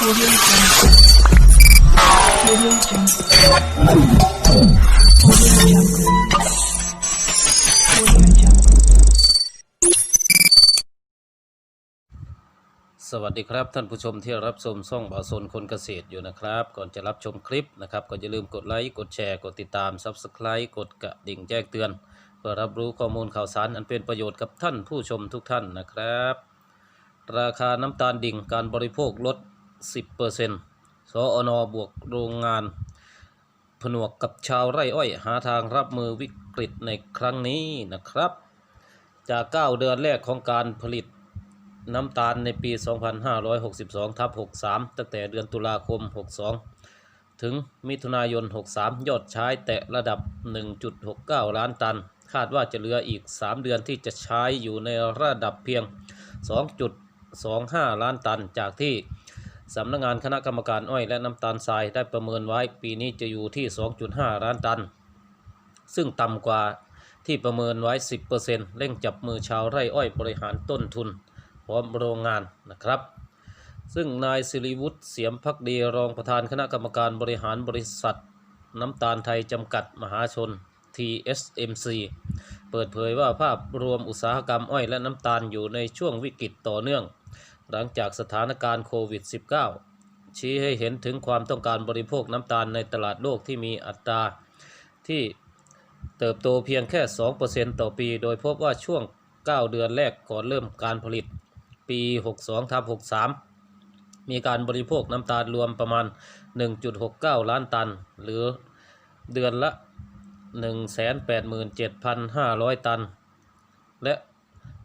สวัสดีครับ ท่านผู้ชมที่รับชมช่องบ่าวโซนคนเกษตรอยู่นะครับ ก่อนจะรับชมคลิปนะครับ ก็อย่าลืมกดไลค์กดแชร์กดติดตาม Subscribe กดกระดิ่งแจ้งเตือน เพื่อรับรู้ข้อมูลข่าวสารอันเป็นประโยชน์กับท่านผู้ชมทุกท่านนะครับ ราคาน้ำตาลดิ่งการบริโภคลด 10%สอนบวกโรงงานผนวกกับชาวไร่อ้อยหาทางรับมือวิกฤตในครั้งนี้นะครับ จาก 9 เดือนแรกของการผลิตน้ำตาลในปี 2562ทับ63 ตั้งแต่เดือนตุลาคม 62 ถึงมิถุนายน 63 ยอดใช้แตะระดับ 1.69 ล้านตัน คาดว่าจะเหลืออีก 3 เดือนที่จะใช้อยู่ในระดับเพียง 2.25 ล้านตันจากที่ สำนักงานคณะกรรมการอ้อยและน้ำตาลทรายได้ประเมินไว้ปีนี้จะอยู่ที่ 2.5 ล้านตัน ซึ่งต่ำกว่าที่ประเมินไว้ 10%เร่งจับมือชาวไร่อ้อยบริหารต้นทุนพร้อมโรงงานนะครับ ซึ่งนายสิริวุฒิเสียมพักดีรองประธานคณะกรรมการบริหารบริษัท น้ำตาลไทยจำกัดมหาชน TSMC เปิดเผยว่าภาพรวมอุตสาหกรรมอ้อยและน้ำตาลอยู่ในช่วงวิกฤตต่อเนื่อง หลังจากสถานการณ์โควิด -19 ชี้ให้เห็นถึงความต้องการบริโภคน้ำตาลในตลาดโลกที่มีอัตราที่เติบโตเพียงแค่ 2%ต่อปี โดยพบว่าช่วง 9 เดือนแรกก่อนเริ่มการผลิตปี 62ทับ63 มีการบริโภคน้ำตาลรวมประมาณ 1.69 ล้านตัน หรือเดือนละ 187,500 ตัน และ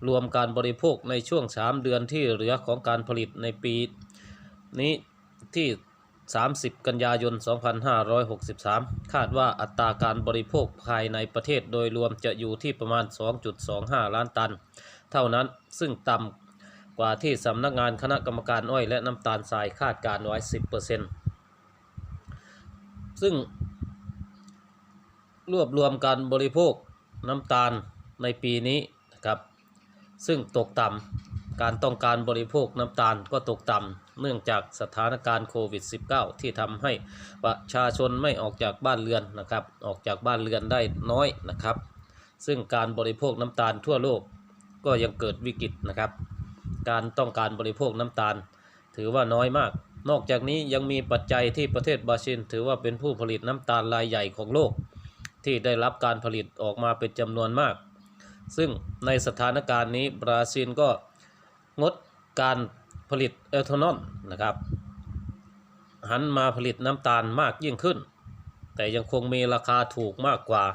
รวมการบริโภคในช่วง 3 เดือนที่เหลือของการผลิตในปีนี้ที่ 30 กันยายน 2563 คาดว่าอัตราการบริโภคภายในประเทศโดยรวมจะอยู่ที่ประมาณ 2.25 ล้านตัน เท่านั้นซึ่งต่ำกว่าที่สำนักงานคณะกรรมการอ้อยและน้ำตาลทรายคาดการไว้ 10%ซึ่งรวบรวมการบริโภคน้ำตาลในปีนี้นะครับ ซึ่งตกต่ำการต้องการบริโภคน้ำตาลก็ตกต่ำเนื่องจากสถานการณ์โควิด -19 ที่ทำให้ประชาชนไม่ออกจากบ้านเรือนนะครับ ออกจากบ้านเรือนได้น้อยนะครับ ซึ่งการบริโภคน้ำตาลทั่วโลกก็ยังเกิดวิกฤตนะครับ การต้องการบริโภคน้ำตาล ถือว่าน้อยมาก นอกจากนี้ยังมีปัจจัยที่ประเทศบราซิล ถือว่าเป็นผู้ผลิตน้ำตาลรายใหญ่ของโลก ที่ได้รับการผลิตออกมาเป็นจำนวนมาก ซึ่งในสถานการณ์นี้บราซิลก็งดการผลิตเอทานอลนะครับหันมาผลิตน้ำตาลมากยิ่งขึ้น แต่ยังคงมีราคาถูกมากกว่า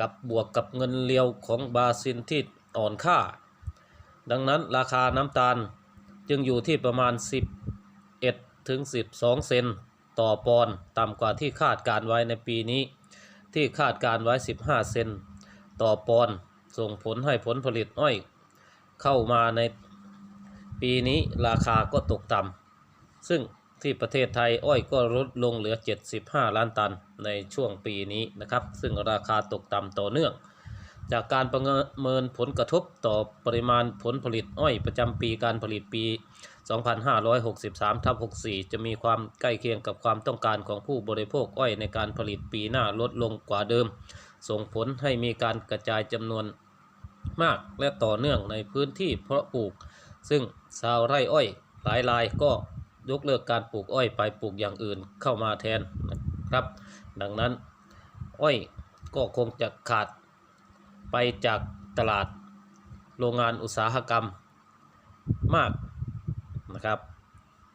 กับบวกกับเงินเลียวของบราซิลที่อ่อนค่า ดังนั้นราคาน้ำตาลจึงอยู่ที่ประมาณ 11 ถึง 12 เซนต์ต่อปอนด์ต่ำกว่าที่คาดการไว้ในปีนี้ ที่คาดการไว้ 15 เซนต์ต่อปอนด์ ส่งผลให้ผลผลิตอ้อยเข้ามาในปีนี้ราคาก็ตกต่ำซึ่งที่ประเทศไทยอ้อยก็ลดลงเหลือ 75 ล้านตันในช่วงปีนี้นะครับ ซึ่งราคาตกต่ำต่อเนื่อง จากการประเมินผลกระทบต่อปริมาณผลผลิตอ้อยประจำปีการผลิตปี 2563ทับ64 จะมีความใกล้เคียงกับความต้องการของผู้บริโภคอ้อยในการผลิตปีหน้าลดลงกว่าเดิม ส่งผลให้มีการกระจายจำนวนมากและต่อเนื่องในพื้นที่เพาะปลูก ซึ่งชาวไร่อ้อยหลายรายก็ยกเลิกการปลูกอ้อยไปปลูกอย่างอื่นเข้ามาแทนนะครับ ดังนั้นอ้อยก็คงจะขาดไปจากตลาดโรงงานอุตสาหกรรมมากนะครับ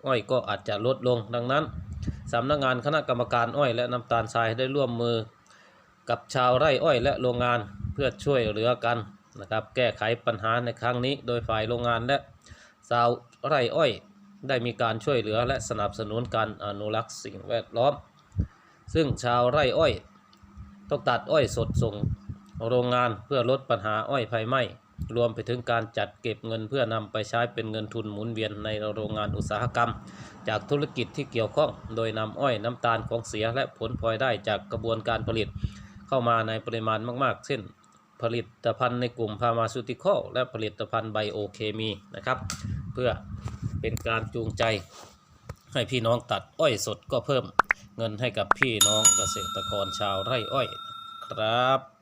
อ้อยก็อาจจะลดลงดังนั้นสำนักงานคณะกรรมการอ้อยและน้ำตาลทรายได้ร่วมมือ กับชาวไร่อ้อยและโรงงานเพื่อช่วยเหลือกันนะครับแก้ไขปัญหาในครั้งนี้โดยฝ่ายโรงงานและชาวไร่อ้อย ได้มีการช่วยเหลือและสนับสนุนการอนุรักษ์สิ่งแวดล้อม ซึ่งชาวไร่อ้อย ต้องตัดอ้อยสดส่งโรงงานเพื่อลดปัญหาอ้อยไฟไหม้รวมไปถึงการจัดเก็บเงินเพื่อนำไปใช้เป็นเงินทุนหมุนเวียนในโรงงานอุตสาหกรรม จากธุรกิจที่เกี่ยวข้อง โดยนำอ้อยน้ำตาลของเสียและผลพลอยได้จากกระบวนการผลิต เข้ามาในปริมาณมากๆ เช่น ผลิตภัณฑ์ในกลุ่มพาร์มาซูติคอลและผลิตภัณฑ์ไบโอเคมีนะครับ เพื่อเป็นการจูงใจให้พี่น้องตัดอ้อยสดก็เพิ่มเงินให้กับพี่น้องเกษตรกรชาวไร่อ้อย ครับ